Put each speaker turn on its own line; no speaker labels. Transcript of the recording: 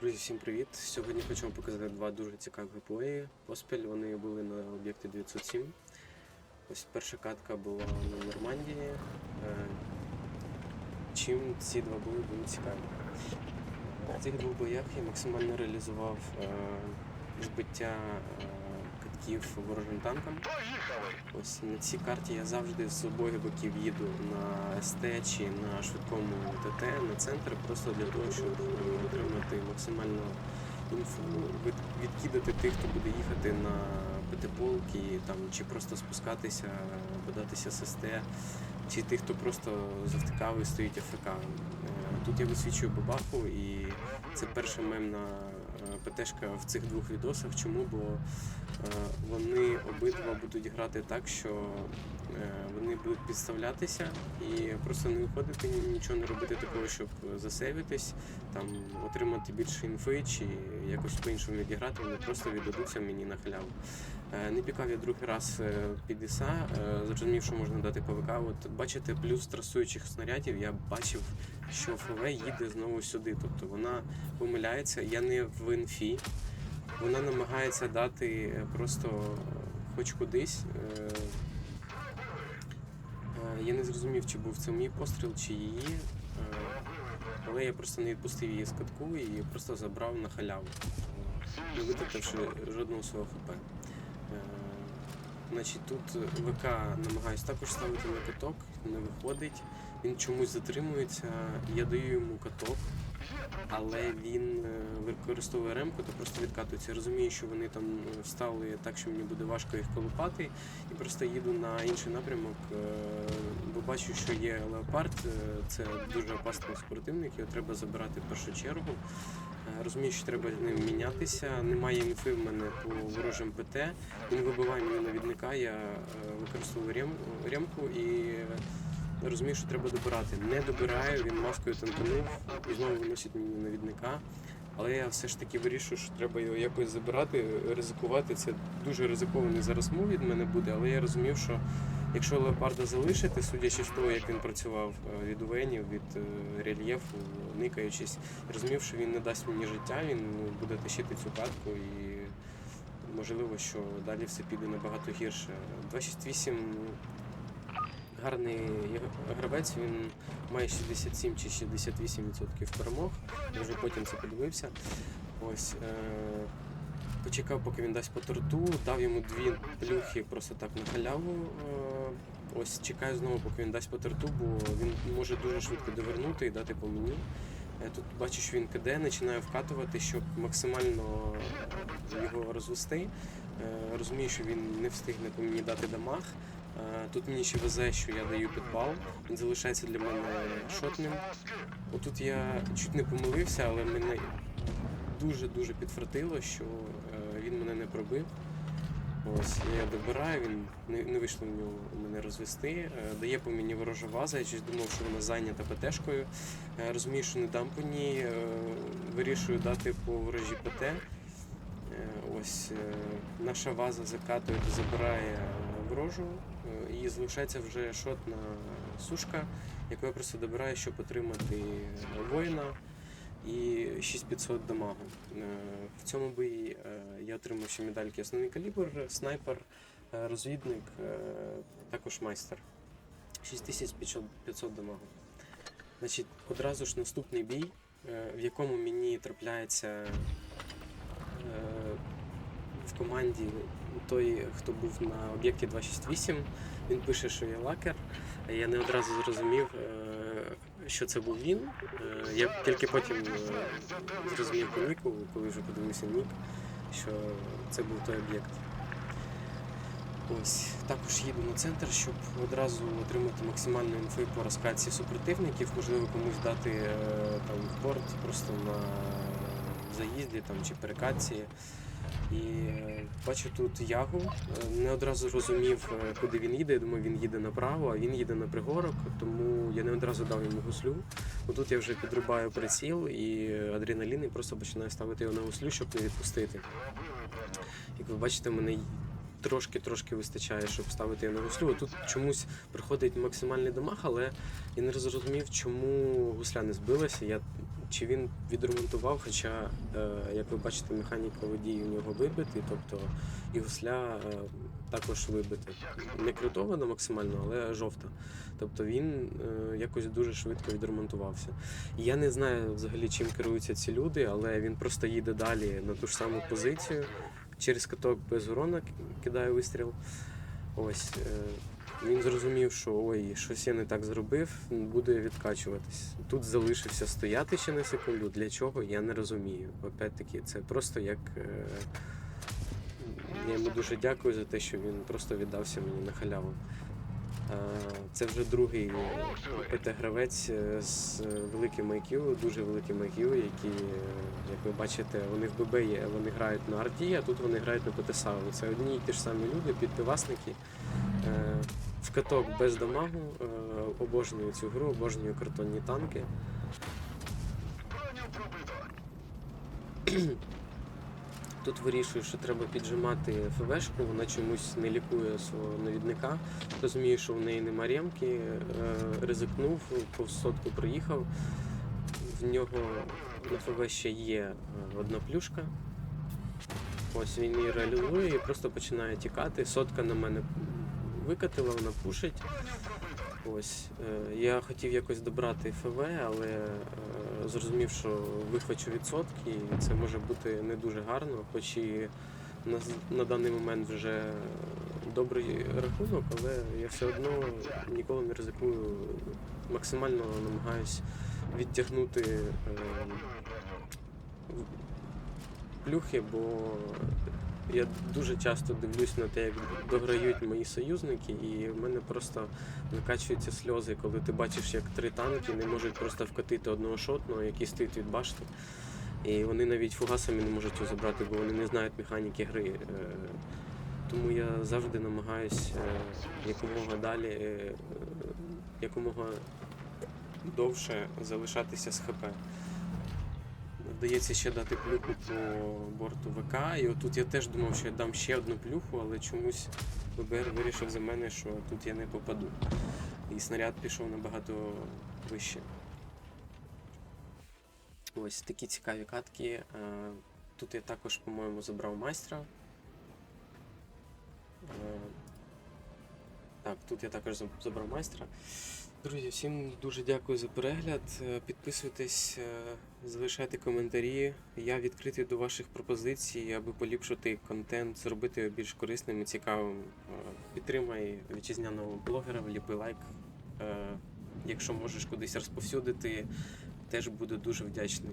Друзі, всім привіт! Сьогодні хочу вам показати два дуже цікаві геймплеї. Поспіль вони були на об'єкті 907. Ось перша катка була на Нормандії. Е, Чим ці два бої були цікаві? В цих двох боях я максимально реалізував е, збиття е, катків ворожим танкам. Ось на цій карті я завжди з обох боків їду на СТ чи на швидкому ТТ на центр, просто для того, щоб максимально інфу, відкидати тих, хто буде їхати на ПТ-полки, там, чи просто спускатися, податися ССТ, чи тих, хто просто завтикав і стоїть АФК. Е, Тут я висвічую бабаху і це перша мемна е, ПТшка в цих двох відосах. Чому? Бо е, вони обидва будуть грати так, що е, вони будуть підставлятися і просто не виходити, нічого не робити такого, щоб засейвитись, там отримати більше інфи чи якось по-іншому відіграти, вони просто віддадуться мені на халяву. Е, Не пікав я другий раз е, під ІСА, е, зрозумів, що можна дати ПВК. От бачите, плюс трасуючих снарядів я бачив, що ФВ їде знову сюди. Тобто вона помиляється, я не в інфі. Вона намагається дати просто хоч кудись. Я не зрозумів, чи був це мій постріл, чи її. Але я просто не відпустив її з катку і просто забрав на халяву, не витративши жодного свого ХП. Е, Значить, тут ВК намагаюсь також ставити на каток, не виходить. Він чомусь затримується, я даю йому каток, але він е, використовує ремку та просто відкатується. Я розумію, що вони там е, встали так, що мені буде важко їх колупати, і просто їду на інший напрямок, е, бо бачу, що є леопард, е, це дуже опасний супротивник, його треба забирати в першу чергу. Е, Розумію, що треба ним мінятися. Немає інфи в мене по ворожим ПТ. Він вибиває мені навідника, я е, використовую рем, ремку і розумію, що треба добирати. Не добираю, він маскою танканув і знову виносить мені навідника. Але я все ж таки вирішую, що треба його якось забирати, ризикувати. Це дуже ризикований зараз мув від мене буде, але я розумів, що якщо леопарда залишити, судячи з того, як він працював е, від увенів, від е, рельєфу, никаючись, розумів, що він не дасть мені життя, він ну, буде тащити цю катку і можливо, що далі все піде набагато гірше. 268 гарний гравець, він має 67 чи 68% перемог. Я вже потім це подивився. Ось. Е- почекав, поки він дасть по торту, дав йому дві плюхи просто так на халяву. Е- ось чекаю знову, поки він дасть по торту, бо він може дуже швидко довернути і дати по мені. Я тут бачу, що він КД, починаю вкатувати, щоб максимально його розвести. Е, Розумію, що він не встигне по мені дати дамаг. Е, Тут мені ще везе, що я даю підпал. Він залишається для мене шотним. Отут я чуть не помилився, але мене дуже-дуже підфартило, що е, він мене не пробив. Ось я добираю, він не, не вийшло в нього мене розвести. Е, Дає по мені ворожа ваза, я щось думав, що вона зайнята ПТшкою. Е, Розумію, що не дам по ній, вирішую дати по ворожі ПТ. Ось наша ваза закатує та забирає ворожу, і залишається вже шотна сушка, яку я просто добираю, щоб отримати воїна і 6500 дамагу. Е, В цьому бої е, я отримав ще медальки основний калібр, снайпер, е, розвідник, також майстер. 6500 дамагу. Значить, одразу ж наступний бій, в якому мені трапляється в команді той, хто був на об'єкті 268, він пише, що я лакер. Я не одразу зрозумів, що це був він. Е, Я тільки потім е, зрозумів по ніку, коли вже подивився нік, що це був той об'єкт. Ось також їду на центр, щоб одразу отримати максимальну інфу по розкатці супротивників, можливо, комусь дати е, там порт просто на заїзді там, чи перекатці. І е, бачу тут ягу. Е, Не одразу розумів, е, куди він їде. Я думаю, він їде направо, а він їде на пригорок, тому я не одразу дав йому гуслю. Отут я вже підрубаю приціл і адреналін і просто починаю ставити його на гуслю, щоб не відпустити. Як ви бачите, мене трошки-трошки вистачає, щоб ставити його на гуслю. Тут чомусь приходить максимальний дамаг, але я не зрозумів, чому гусля не збилася. Я чи він відремонтував, хоча, е, як ви бачите, механіка водій у нього вибитий, тобто і гусля е, також вибита. Не критована максимально, але жовта. Тобто він е, якось дуже швидко відремонтувався. Я не знаю взагалі, чим керуються ці люди, але він просто їде далі на ту ж саму позицію. Через каток без урона ки- кидає вистріл. Ось. Е, Він зрозумів, що ой, щось я не так зробив, буде відкачуватись. Тут залишився стояти ще на секунду. Для чого, я не розумію. Опять-таки, це просто як. е, Я йому дуже дякую за те, що він просто віддався мені на халяву. Е, Це вже другий ПТ-гравець е, з великим IQ, дуже великим IQ, які, е, як ви бачите, вони в ББ є, вони грають на арті, а тут вони грають на ПТСАУ. Це одні і ті ж самі люди, підпивасники. Е, В каток без дамагу, е, обожнюю цю гру, обожнюю картонні танки. Тут вирішую, що треба піджимати ФВшку, вона чомусь не лікує свого навідника. Розумію, що в неї нема ремки, е, ризикнув, повз сотку проїхав. В нього на ФВ ще є е, одна плюшка. Ось він її реалізує і просто починає тікати. Сотка на мене викатила, вона пушить. Ось. е, Я хотів якось добрати ФВ, але е, зрозумів, що вихвачу відсотки, і це може бути не дуже гарно, хоч і на, на даний момент вже добрий рахунок, але я все одно ніколи не ризикую. Максимально намагаюсь відтягнути е, плюхи, бо я дуже часто дивлюсь на те, як дограють мої союзники, і в мене просто накачуються сльози, коли ти бачиш, як три танки не можуть просто вкатити одного шотного, який стоїть від башти. І вони навіть фугасами не можуть його забрати, бо вони не знають механіки гри. Е, Тому я завжди намагаюсь е, якомога далі, е, якомога довше залишатися з ХП. Вдається ще дати плюху по борту ВК. І отут я теж думав, що я дам ще одну плюху, але чомусь ББР вирішив за мене, що тут я не попаду. І снаряд пішов набагато вище. Ось такі цікаві катки. Е, Тут я також, по-моєму, забрав майстра. Е, Так, тут я також забрав майстра. Друзі, всім дуже дякую за перегляд. Е, Підписуйтесь, е, залишайте коментарі. Я відкритий до ваших пропозицій, аби поліпшити контент, зробити його більш корисним і цікавим. Е, Підтримай вітчизняного блогера, ліпи лайк. Якщо можеш кудись розповсюдити, теж буду дуже вдячний.